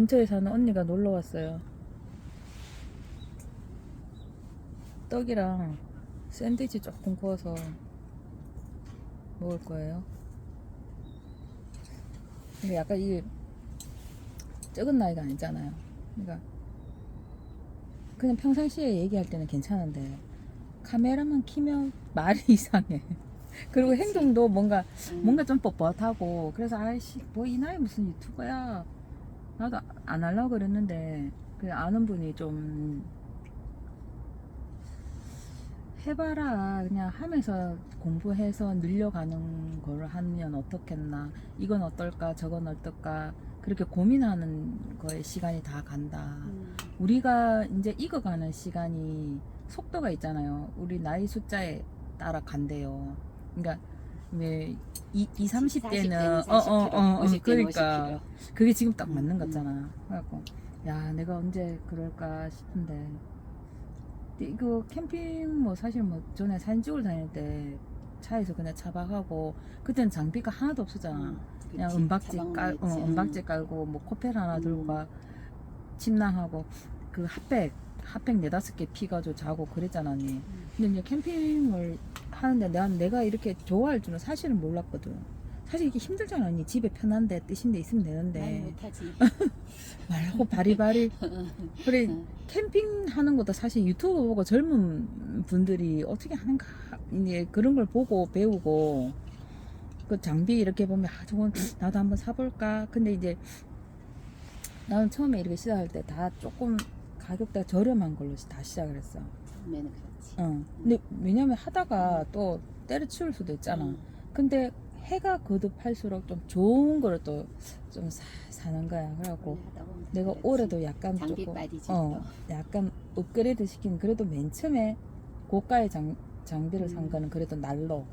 근처에 사는 언니가 놀러 왔어요. 떡이랑 샌드위치 조금 구워서 먹을 거예요. 근데 약간 이게 적은 나이가 아니잖아요. 그러니까 그냥 평상시에 얘기할 때는 괜찮은데 카메라만 키면 말이 이상해. 그리고. 행동도 뭔가 음. 뭔가 좀 뻣뻣하고 그래서 아이씨 뭐 이 나이 무슨 유튜버야 나도 안 하려고 그랬는데 그 아는 분이 좀 해봐라 그냥 하면서 공부해서 늘려가는 걸 하면 어떻겠나 이건 어떨까 저건 어떨까 그렇게 고민하는 거에 시간이 다 간다 음. 우리가 이제 익어가는 시간이 속도가 있잖아요. 우리 나이 숫자에 따라 간대요. 그러니까 왜 2, 30대는 40대는 어어어 40kg, 50대는 그러니까 그게 지금 딱 맞는 음, 거잖아. 그래갖고 야 내가 언제 그럴까 싶은데 근데 이거 캠핑 뭐 사실 뭐 전에 사진 찍으러 다닐 때 차에서 그냥 차박하고 그때는 장비가 하나도 없었잖아. 그냥 그치. 은박지 깔, 어, 있지. 은박지 깔고 뭐 코펠 하나 들고 음. 가 침낭하고 그 핫팩 핫팩 네다섯 개 피가지고 자고 그랬잖아. 음. 근데 이제 캠핑을 하는데 난 내가 이렇게 좋아할 줄은 사실은 몰랐거든. 사실 이게 힘들잖아 언니. 집에 편한데 뜻인 데 있으면 되는데 못하지. 말하고 바리바리 그래 응. 캠핑 하는 것도 사실 유튜브 보고 젊은 분들이 어떻게 하는가 이제 그런 걸 보고 배우고 그 장비 이렇게 보면 아 저건 나도 한번 사볼까 근데 이제 나는 처음에 이렇게 시작할 때 다 조금 가격대가 저렴한 걸로 다 시작을 했어 처음에는 그 렇지. 어 근데 왜냐면 하다가 또 때려치울 수도 있잖아 음. 근데 해가 거듭할수록 좀 좋은 거를 또좀 사는 거야 그래갖고 보면 내가 그렇지. 올해도 약간 조금 빠지지 어, 약간 업그레이드 시킨 그래도 맨 처음에 고가의 장, 장비를 산 음. 거는 그래도 난로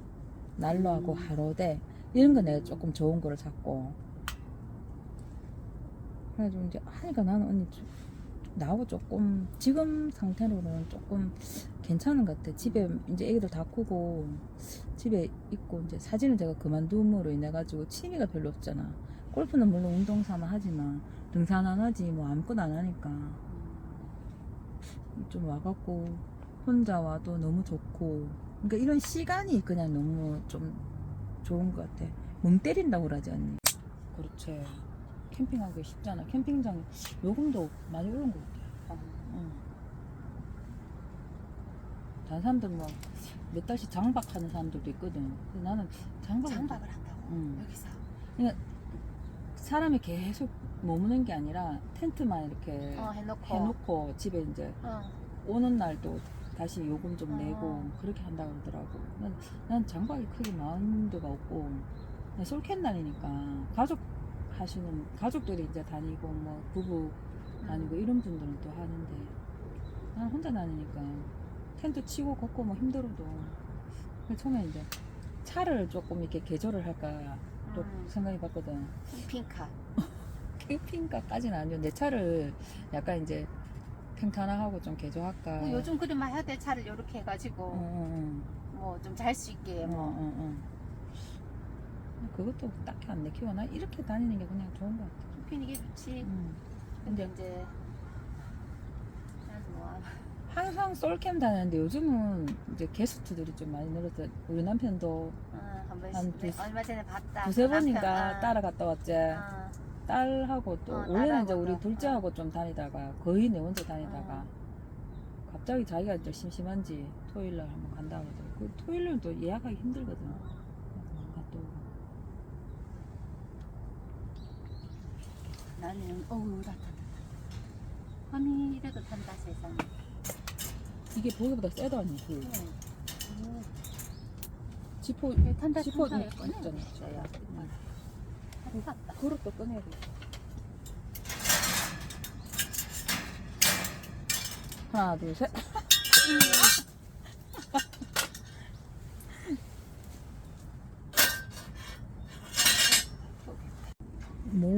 난로하고 음. 하로데 이런 거 내가 조금 좋은 거를 샀고 그래가지고 이제 하니까 나는 언니 좀- 나하고 조금 지금 상태로는 조금 괜찮은 것 같아. 집에 이제 애기들 다 크고 집에 있고 이제 사진을 제가 그만둠으로 인해 가지고 취미가 별로 없잖아. 골프는 물론 운동 삼아 하지만 등산 안 하지 뭐 아무것도 안 하니까. 음. 좀 와갖고 혼자 와도 너무 좋고. 그러니까 이런 시간이 그냥 너무 좀 좋은 것 같아. 멍 때린다고 그러지 언니? 그렇지 캠핑하기 쉽잖아 캠핑장 요금도 많이 오른 것 같아 어. 응. 다른 사람들 뭐몇 달씩 장박하는 사람들도 있거든 근데 나는 장박을 장박을 한다고 응. 여기서. 사람이 계속 머무는 게 아니라 텐트만 이렇게 어 해놓고. 해놓고 집에 이제 어. 오는 날도 다시 요금 좀 어. 내고 그렇게 한다고 그러더라고. 난, 난 장박이 크게 마음도가 없고 솔캠 다니니까 가족 하시는 가족들이 이제 다니고 뭐 부부 다니고 이런 분들은 또 하는데 난 혼자 다니니까 텐트 치고 걷고 뭐 힘들어도 그래서 처음에 이제 차를 조금 이렇게 개조를 할까 또 음. 생각해 봤거든. 캠핑카. 캠핑카까지는 아니고 내 차를 약간 이제 평탄화하고 좀 개조할까. 그 요즘 그림만 해야 될 차를 이렇게 해가지고 어, 어, 뭐좀 잘 수 있게 어, 뭐. 어, 어, 어. 그것도 딱히 안 내키고 나 이렇게 다니는 게 그냥 좋은 것 같아. 캠핑 이게 좋지. 음. 근데 근데 이제 나는 뭐 항상 솔캠 다니는데 요즘은 이제 게스트들이 좀 많이 늘었어. 우리 남편도 어, 한 번씩 한 두- 얼마 전에 봤다. 두세 그 번인가 어. 따라갔다 왔지. 어. 딸하고 또 어, 원래는 이제. 우리 둘째하고 좀 다니다가 거의 내 혼자 다니다가 어. 갑자기 자기가 이제 심심한지 토요일 날 한번 간다 그러더라고. 그 토요일은 또 예약하기 힘들거든. 갔다 오고. 나는 어우 다 탄다. 아니 이래도 탄다 세상에. 이게 보기보다 세다 언니 불. 응. 지퍼 왜 탄다 지퍼 탄다 있- 꺼내. 있잖아. 있어요. 탔다. 그릇도 꺼내야 돼. 하나 둘 셋.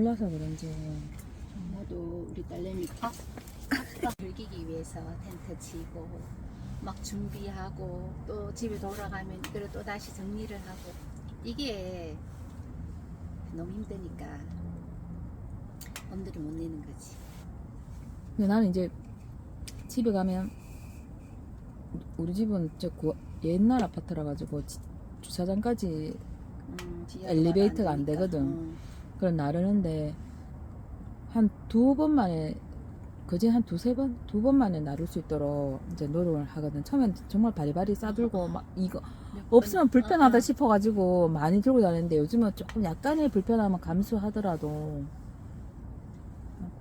몰라서 그런지 나도 우리 딸내미 밥 즐기기 위해서 텐트 치고 막 준비하고 또 집에 돌아가면 이거를 또 다시 정리를 하고 이게 너무 힘드니까 엄두를 못 내는 거지. 근데 나는 이제 집에 가면 우리 집은 저 고- 옛날 아파트라 가지고 지- 주차장까지 음, 엘리베이터가 말안 안 되니까. 되거든. 음. 그런 나르는데 한 두 번 만에 그제 한 두세 번 두 번 만에 나를 수 있도록 이제 노력을 하거든. 처음엔 정말 바리바리 싸들고 막 이거 몇 없으면 번- 불편하다 어, 어. 싶어가지고 많이 들고 다녔는데 요즘은 조금 약간의 불편함은 감수하더라도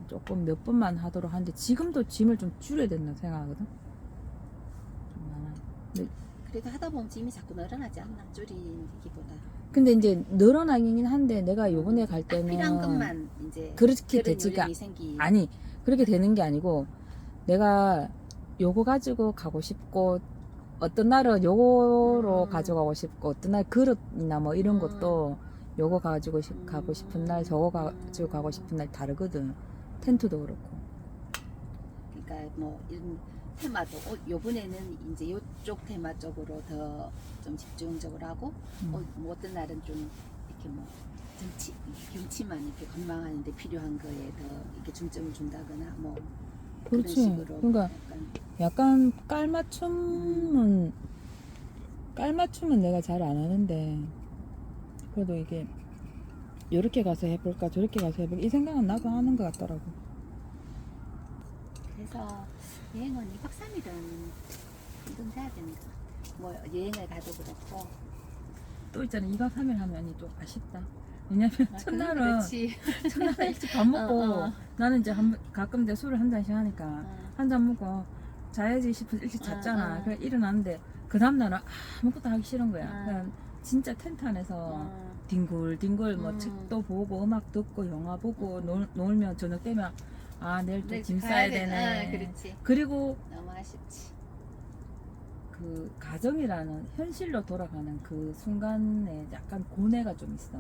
조금 몇 번만 하도록 하는데 지금도 짐을 좀 줄여야 된다 생각하거든. 좀 많아. 그래도 하다 보면 짐이 자꾸 늘어나지 않나 줄이기보다. 근데 이제 늘어나긴 한데 내가 요번에 갈딱 때는 필요한 것만 이제 그렇게 되지가 생기. 아니 그렇게 되는 게 아니고 내가 요거 가지고 가고 싶고 어떤 날은 요거로 음. 가져가고 싶고 어떤 날 그릇이나 뭐 이런 음. 것도 요거 가지고 싶- 가고 싶은 날 저거 가지고 가고 싶은 날 다르거든 텐트도 그렇고 그러니까 뭐 이런 테마도 어, 요번에는 이제 요쪽 테마 쪽으로 더 좀 집중적으로 하고 음. 어, 뭐 어떤 날은 좀 이렇게 뭐 경치 경치만 이렇게 관망하는데 필요한 거에 더 이렇게 중점을 준다거나 뭐 그런 그렇지. 식으로 그러니까 약간 약간 깔맞춤은 깔맞춤은 내가 잘 안 하는데 그래도 이게 이렇게 가서 해볼까 저렇게 가서 해볼까 이 생각은 나도 하는 것 같더라고 그래서 여행은 2박 3일은 운동해야 되는 것 같아. 뭐 여행을 가도 그렇고 또 있잖아 2박 3일 하면 또 아쉽다 왜냐면 아, 첫날은 그렇지. 첫날에 일찍 밥 먹고 어, 어. 나는 이제 한, 번- 가끔 내 술을 한 잔씩 하니까 어. 한잔 먹고 자야지 싶어서 일찍 잤잖아 어, 어. 그래 일어났는데 그 다음 날은 아무것도 하기 싫은 거야 어. 그냥 진짜 텐트 안에서 어. 뒹굴뒹굴 뭐 음. 책도 보고 음악 듣고 영화 보고 음. 놀, 놀면 저녁 되면 아 내일 또 짐 싸야 돼. 되네 어, 그렇지. 그리고 너무 아쉽지. 그 가정이라는 현실로 돌아가는 그 순간에 약간 고뇌가 좀 있어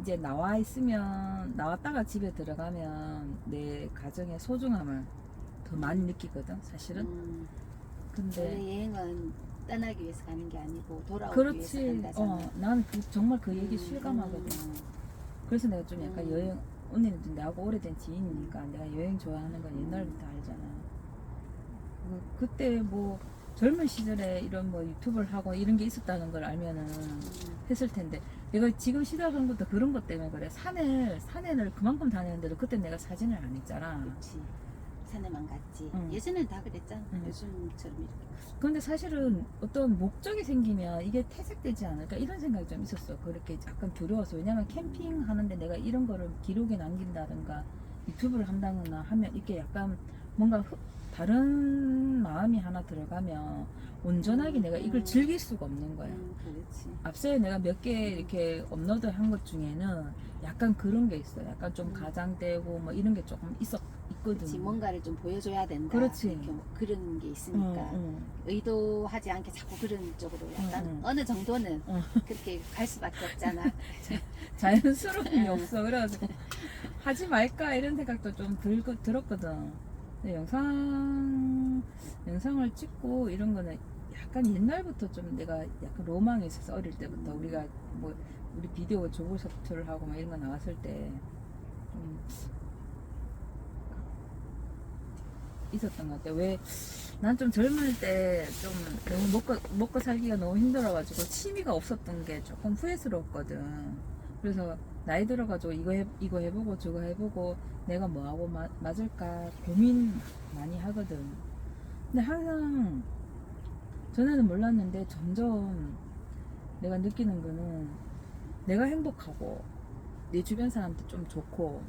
이제 나와 있으면 나왔다가 집에 들어가면 내 가정의 소중함을 더 많이 느끼거든 사실은 음, 근데 여행은 떠나기 위해서 가는 게 아니고 돌아오기 그렇지. 위해서 간다잖아. 어, 난 그, 정말 그 얘기 음, 실감하거든. 그래서 내가 좀 약간 음. 여행, 언니는 좀 나하고 오래된 지인이니까 내가 여행 좋아하는 건 옛날부터 알잖아. 그, 그때 뭐 젊은 시절에 이런 뭐 유튜브를 하고 이런 게 있었다는 걸 알면은 음, 했을 텐데 내가 지금 시작한 것도 그런 것 때문에 그래. 산을, 산에를 그만큼 다녔는데도 그때 내가 사진을 안 했잖아. 그렇지. 산에만 갔지. 응. 예전엔 다 그랬잖아. 응. 요즘처럼 이렇게. 근데 사실은 어떤 목적이 생기면 이게 퇴색되지 않을까 이런 생각이 좀 있었어. 그렇게 약간 두려워서. 왜냐면 캠핑 하는데 내가 이런 거를 기록에 남긴다든가 유튜브를 한다거나 하면 이렇게 약간 뭔가 흡- 다른 마음이 하나 들어가면 온전하게 음, 내가 이걸 음. 즐길 수가 없는 거야. 음, 그렇지. 앞서에 내가 몇 개 이렇게 업로드 한 것 중에는 약간 그런 게 있어. 약간 좀 음. 가장되고 뭐 이런 게 조금 있었, 있거든. 그렇지. 뭔가를 좀 보여줘야 된다. 그렇지. 이렇게 뭐 그런 게 응, 있으니까 응. 의도하지 않게 자꾸 그런 쪽으로 약간 응, 응. 어느 정도는 응. 그렇게 갈 수밖에 없잖아. 자연스러움이 응. 없어. 그래가지고 하지 말까 이런 생각도 좀 들고 들었거든. 근데 영상 영상을 찍고 이런 거는 약간 옛날부터 좀 내가 약간 로망이 있어서 어릴 때부터 우리가 뭐 우리 비디오 조고서트를 하고 막 이런 거 나왔을 때 좀 있었던 것 같아. 왜 난 좀 젊을 때 좀 너무 먹고 먹고 살기가 너무 힘들어가지고 취미가 없었던 게 조금 후회스러웠거든. 그래서 나이 들어가지고 이거 해 이거 해보고 저거 해보고 내가 뭐 하고 마- 맞을까 고민 많이 하거든. 근데 항상 전에는 몰랐는데 점점 내가 느끼는 거는 내가 행복하고 내 주변 사람도 좀 좋고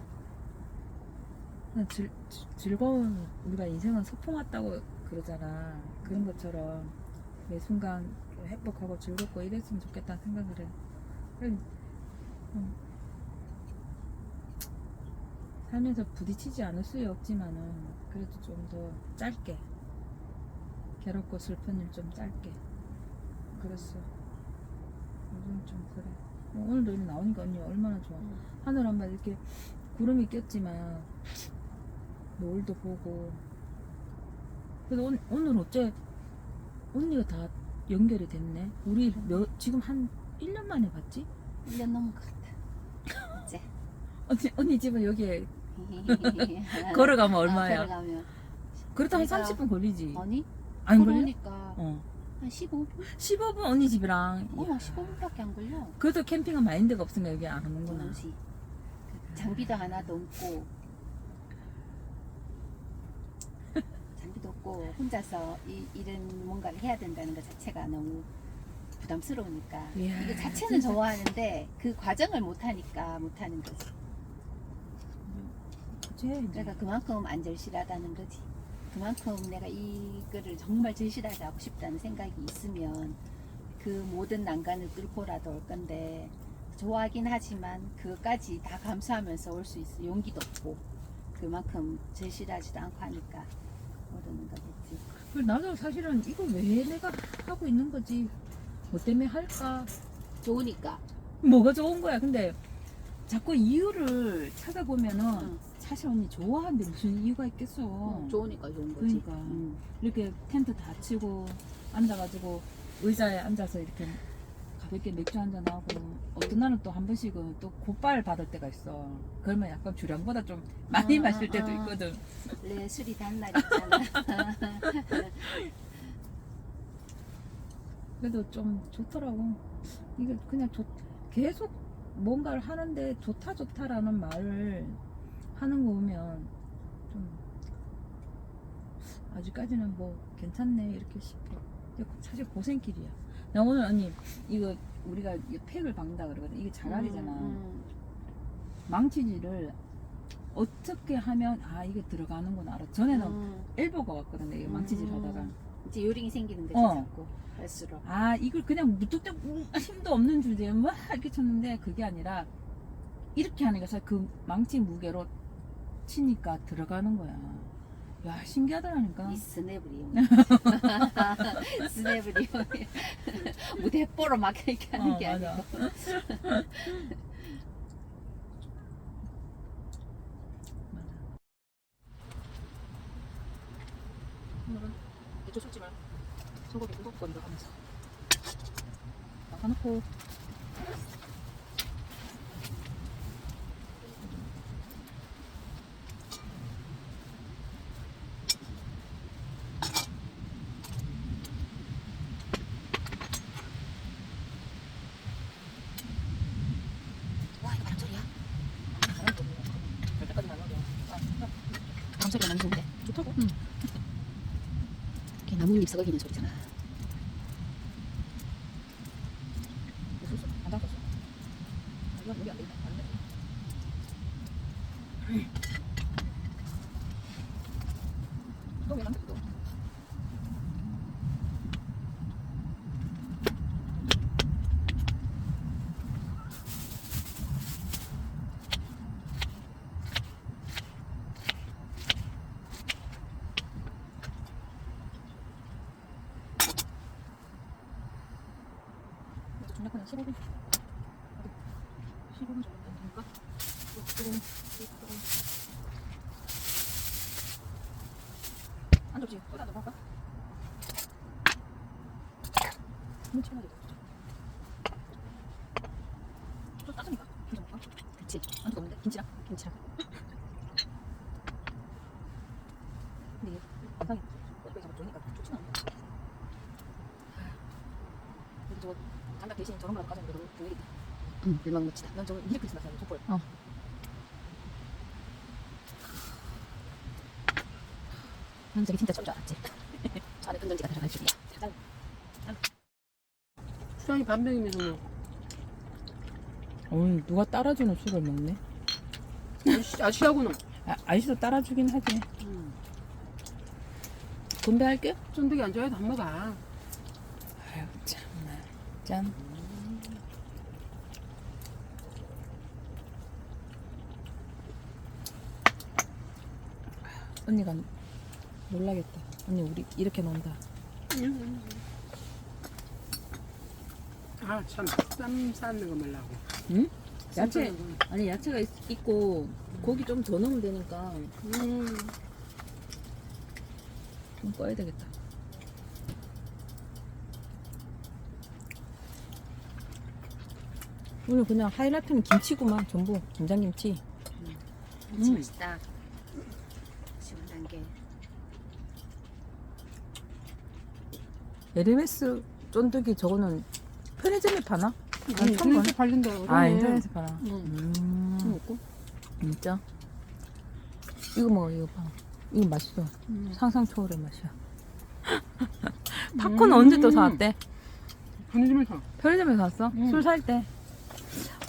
즐, 즐- 즐거운 우리가 인생은 소풍 왔다고 그러잖아 그런 것처럼 매 순간 행복하고 즐겁고 이랬으면 좋겠다는 생각을 해 그래, 음. 살면서 부딪히지 않을 수 없지만은 그래도 좀 더 짧게 괴롭고 슬픈 일 좀 짧게. 그랬어. 요즘 좀 그래. 어, 오늘도 일 나오니까 언니 얼마나 좋아. 하늘 한번 이렇게 구름이 꼈지만 노을도 보고. 그래도 온, 오늘 어째 언니가 다 연결이 됐네? 우리 몇, 지금 한 1년 만에 봤지? 1년 넘은 것 같아. 언니, 언니 집은 여기에 걸어가면 얼마야? 아, 걸어가면 그렇다 한 내가- 30분 걸리지. 아니 안 걸려? 그러니까 어. 한 15분? 15분 언니 집이랑. 어 15분밖에 안 걸려. 그래도 캠핑은 마인드가 없으니까 여기 안 오는구나. 오지. 장비도 하나도 없고 장비도 없고 혼자서 이, 이런 뭔가를 해야 된다는 것 자체가 너무 부담스러우니까 이야, 이거 자체는 진짜. 좋아하는데 그 과정을 못하니까 못하는 거지. 그치, 이제. 그러니까 그만큼 안 절실하다는 거지. 그만큼 내가 이거를 정말 절실하게 하고 싶다는 생각이 있으면 그 모든 난관을 뚫고라도 올 건데 좋아하긴 하지만 그것까지 다 감수하면서 올 수 있어 용기도 없고 그만큼 절실하지도 않고 하니까 모르는 거겠지. 그리고 나도 사실은 이거 왜 내가 하고 있는 거지? 뭐 때문에 할까? 좋으니까. 뭐가 좋은 거야? 근데 자꾸 이유를 찾아보면은 응. 사실 언니 좋아하는데 무슨 이유가 있겠어. 어, 좋으니까 좋은 거지. 그러니까. 응. 이렇게 텐트 다 치고 앉아가지고 의자에 앉아서 이렇게 가볍게 맥주 한잔 하고 어떤 날은 또 한 번씩은 또 곧발 받을 때가 있어. 그러면 약간 주량보다 좀 많이 아, 마실 때도 아. 있거든. 원래 술이 단 날 있잖아. 그래도 좀 좋더라고. 이게 그냥 좋, 계속 뭔가를 하는데 좋다 좋다라는 말을 하는 거 보면 좀 아직까지는 뭐 괜찮네 이렇게 싶어. 사실 고생길이야. 나 오늘 언니 이거 우리가 이 팩을 박는다 그러거든. 이게 자갈이잖아. 음, 망치질을 어떻게 하면 아 이게 들어가는구나 알아. 전에는 음. 엘보가 왔거든. 이게 망치질 음. 하다가. 이제 요령이 생기는 거지 어. 자꾸 할수록. 아 이걸 그냥 무뚝뚝 음, 힘도 없는 주제에 막 이렇게 쳤는데 그게 아니라 이렇게 하니까 사실 그 망치 무게로 치니까 들어가는 거야. 야 신기하더라니까. 이 스냅을 이용해. 스냅을 이용해. 무대 뽀로 막 이렇게 하는 어, 게 맞아. 아니고. 오늘은 대추 술집을 소고기 일곱 번 들어가면서 나가놓고 와 이거 바람 소리야? 여기까지 나가고 소리가 너무 좋은데. 좋다고? 이게 나뭇잎 썩어기는 소리잖아. 무슨 안 닦았어. 아, 이건 여기 안 되겠다. 안 돼. 너왜안 닦어? 이제 중략하는 15분. 15분 정도 되니까. 조금, 조금. 안 좋지? 또 앉아 볼까? 너무. 좀 따뜻니까 김치 먹을까? 그치. 안 뜨거운데? 김치랑? 김치랑. 근데 이게 영상이 어떻게 잡아 좋으니까 좋진 않네. 근데 저거 장갑 대신 저런 거라도 가져오는 게 너무 분위기 응, 일망 멋지다. 난 저거 이렇게 지나가는 촛불. 어. 난 저게 진짜 쩔줄 알았지. 저 안에 건전지가 들어갈 줄이야. 짠. 수량이 반병이면서 뭐 오늘 누가 따라주는 술을 먹네? 아저씨, 아저씨하고는 아, 아이씨도 따라주긴 하지. 음, 건배할게. 쫀득이 안 좋아해도 안 먹어 아유 참나. 짠. 언니가 놀라겠다. 언니 우리 이렇게 논다. 아 참 쌈 싸는 거 말라고 응? 쌈 야채. 아니 야채가 있, 있고 고기 좀 더 넣으면 되니까 음, 좀 꺼야 되겠다. 오늘 그냥 하이라이트는 김치구만 전부 김장김치. 참치 음. 맛있다. 시원한 게. 에르메스 쫀득이 저거는 편의점에 파나? 아니, 처음 인터넷에 팔린다. 아 인터넷에 파나? 응. 음, 먹고. 진짜? 이거 먹어 이거 봐 이거 맛있어 음. 상상 초월의 맛이야 팝콘 언제 또 사왔대? 편의점에서. 편의점에 샀어? 음. 술 살 때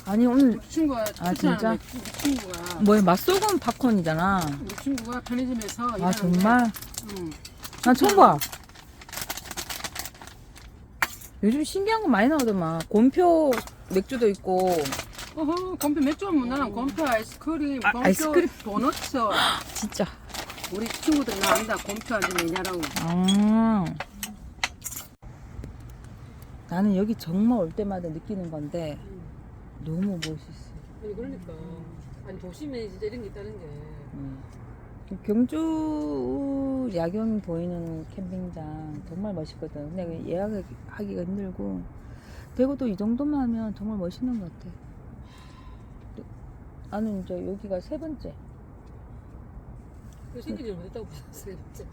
아니 오늘 우리 친구가 아, 추천하는 거, 우리 친구가 뭐야 맛소금 팝콘이잖아 우리 친구가 편의점에서 아 일하는데, 정말? 응. 난 처음 봐 요즘 신기한 거 많이 나오더만 곰표 맥주도 있고 어허, 건표 맥주 나는 건표 아이스크림, 아, 건표 아이스크림. 도너츠. 진짜 우리 친구들 나 안다. 건표 안되냐라고 아. 나는 여기 정말 올 때마다 느끼는 건데 너무 멋있어. 아니 그러니까 아니 도심에 진짜 이런 게 있다는 게. 음. 경주 야경 보이는 캠핑장 정말 멋있거든. 근데 예약하기가 힘들고 대구도 이 정도만 하면 정말 멋있는 것 같아. 나는 이제 여기가 세 번째. 그 생긴 지 못했다고 보셨어요. 진짜.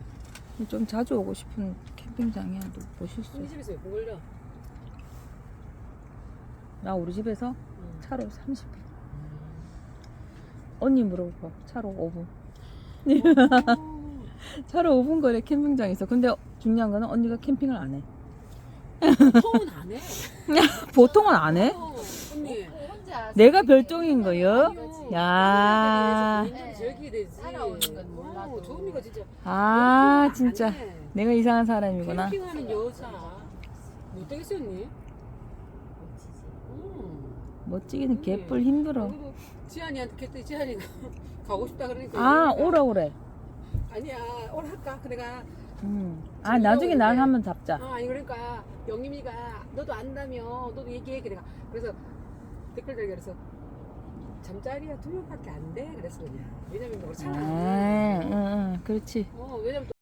좀 자주 오고 싶은 캠핑장이야. 또 멋있어. 우리 집에서 몇분 걸려? 나 우리 집에서 응. 차로 30분. 언니 물어봐. 차로 5분. 차로 5분 거리 캠핑장 있어. 근데 중요한 거는 언니가 캠핑을 안 해. 통은 안 해. 보통은 안 해? 어, 언니. 혼자 내가 별종인 거요? 야. 네. 즐기게 되지. 살아오는 건 몰라도. 어, 조미가 진짜. 아, 진짜. 내가 이상한 사람이구나. 캠핑하는 여자. 못 되겠어 언니. 응. 멋지기는 개뿔 힘들어. 지한이한테 그랬더니 지한이가 가고 싶다 그러니까. 아, 오라 오래. 아니야 오라 할까? 그래가 음. 아, 나중에 날 한번 잡자. 아 아니 그러니까 영림이가 너도 안다며 너도 얘기해 그래가 그래서 댓글 달기 그래서 잠자리가 두 명밖에 안 돼 그랬어 그냥 왜냐면 뭐 아, 차가 응, 응, 그렇지. 어 왜냐면 또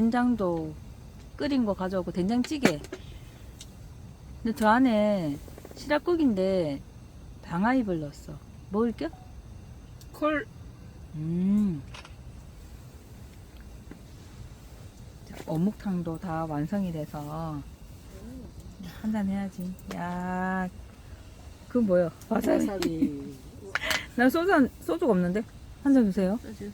된장도 끓인 거 가져오고 된장찌개. 근데 저 안에 시락국인데 방아잎을 넣었어. 먹을게? 콜 음. 어묵탕도 다 완성이 돼서 한 잔 해야지. 야, 그 뭐야? 와사비. 나 소주 한, 소주가 없는데 한 잔 주세요. 소주.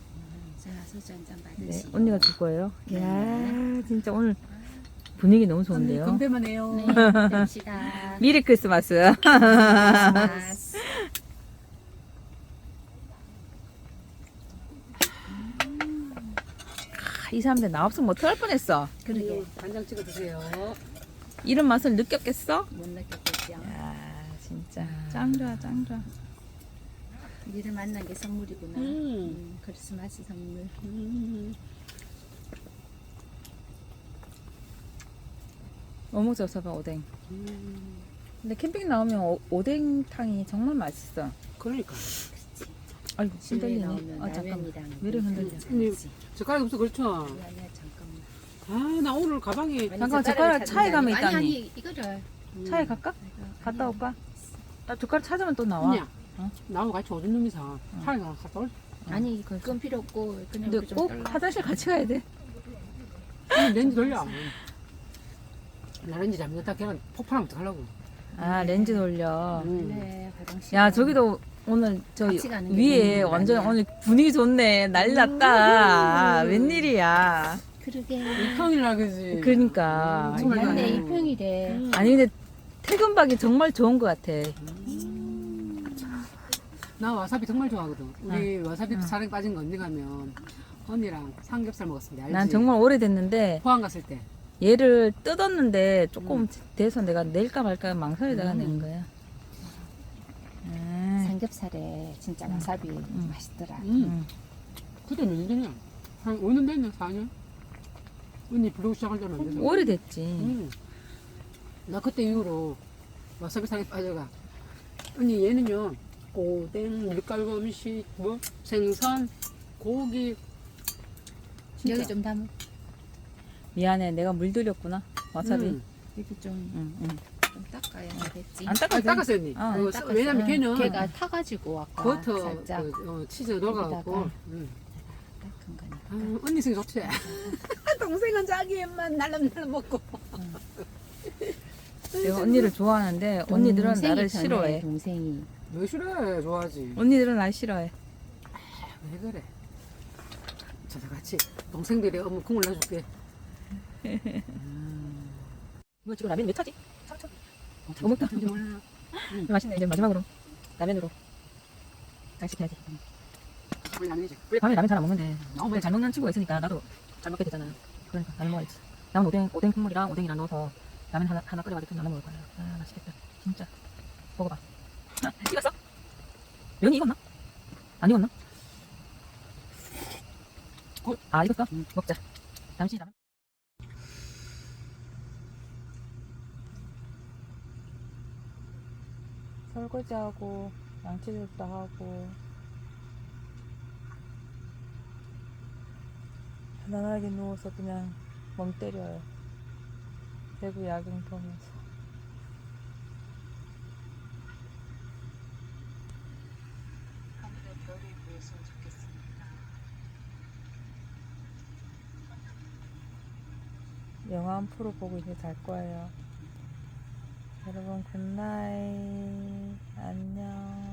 자 소주 한 잔 네, 받으시고. 언니가 줄 거예요. 야, 진짜 오늘 분위기 너무 좋은데요. 건배만 해요 네, 됩시다. 미리 크리스마스. 크리스마스. 이 사람들 나 없으면 어떡할 뻔했어. 그러게 간장 찍어 드세요 이런 맛을 느꼈겠어? 못 느꼈겠죠. 야, 진짜 짱 좋아, 짱 좋아. 니를 만난 게 선물이구나. 음. 음, 크리스마스 선물. 음. 어묵 접사봐 오뎅. 음. 근데 캠핑 나오면 오, 오뎅탕이 정말 맛있어. 그러니까 아이고 흔들리네. 나오면 아 잠깐. 라면이랑 왜 흔들려? 언니 젓가락 없어 그렇죠 아니야 잠깐만. 아 나 오늘 가방에 아니, 잠깐만, 젓가락 차에 가면 아니 있다니. 아니 이거를 차에 갈까? 갔다 올까? 나 젓가락 찾으면 또 나와. 언니야 어? 나하고 같이 오줌 누미사 차에 가 갔다 올 아니 그건 필요 없고 그냥 근데 이렇게 좀꼭 떨라. 화장실 같이 가야 돼. 렌즈 돌려 나 렌즈 잘못했다 걔는 폭발하면 어떡하려고 아 렌즈 돌려. 음. 네, 화장실. 야 저기도 오늘 저 같이 가는 게 위에 완전 아니야. 오늘 분위기 좋네. 난리 났다. 음. 웬일이야. 그러게. 이평이라 그지 그러니까. 음, 정말 맞네 음. 이평이래. 아니 근데 퇴근박이 정말 좋은 것 같아. 나 와사비 정말 좋아하거든 우리 와사비 사랑에 빠진 거 언니 가면 언니랑 삼겹살 먹었습니다 알지? 난 정말 오래됐는데 포항 갔을 때 얘를 뜯었는데 조금 돼서 내가 낼까 말까 망설이다가 음. 낸 거야. 아, 삼겹살에 진짜 음. 와사비 음. 맛있더라. 음. 음. 그때 몇년 전이야? 한 5년 됐나? 4년? 언니 블로그 시작할 때는 안 돼서. 오래됐지. 음. 나 그때 이후로 와사비 상에 빠져가. 언니 얘는요 고등, 밀가루 음식, 뭐 생선, 고기. 진짜. 여기 좀 담아. 미안해, 내가 물들였구나. 와사비. 음. 여기 좀, 응, 응. 좀 닦아야 되겠지. 안 아, 닦아도 돼. 닦았어요 언니. 아, 어, 닦았어. 왜냐면 걔는 걔가 타가지고 아까 버터, 살짝 그, 어, 치즈 넣어갖고. 여기다가. 음. 닦은 거니까. 아, 언니 생이 좋지. 동생은 자기만 날름날름 먹고. 내가 언니를 좋아하는데 언니들은 동생이 나를 변해, 싫어해. 동생이. 왜 싫어해? 좋아하지. 언니들은 날 싫어해. 왜 그래? 저다 같이 동생들이 어묵 국물 넣어줄게. 이거 지금 라면 몇 차지? 3차. 더 먹다. 뭔지 몰라. 맛있네. 이제 마지막으로 라면으로 잘 시켜야지. 우리 라면이지. 우리 밤에 라면 잘 안 먹는데 너무 잘 먹는 친구가 있으니까 나도 잘 먹게 되잖아. 그러니까 라면 먹어야지. 남은 오뎅 오뎅 국물이랑 오뎅이랑 넣어서 라면 하나 하나 끓여가지고 나눠 먹을 거야. 아 맛있겠다. 진짜 먹어봐. 익었어? 면이 익었나? 안 익었나? 굿. 아 익었어? 먹자. 잠시 라면. 설거지하고 양치질도 하고 편안하게 누워서 그냥 멍 때려요. 대구 야경 보면서. 영화 한 프로 보고 이제 잘 거예요. 여러분 굿나잇 안녕.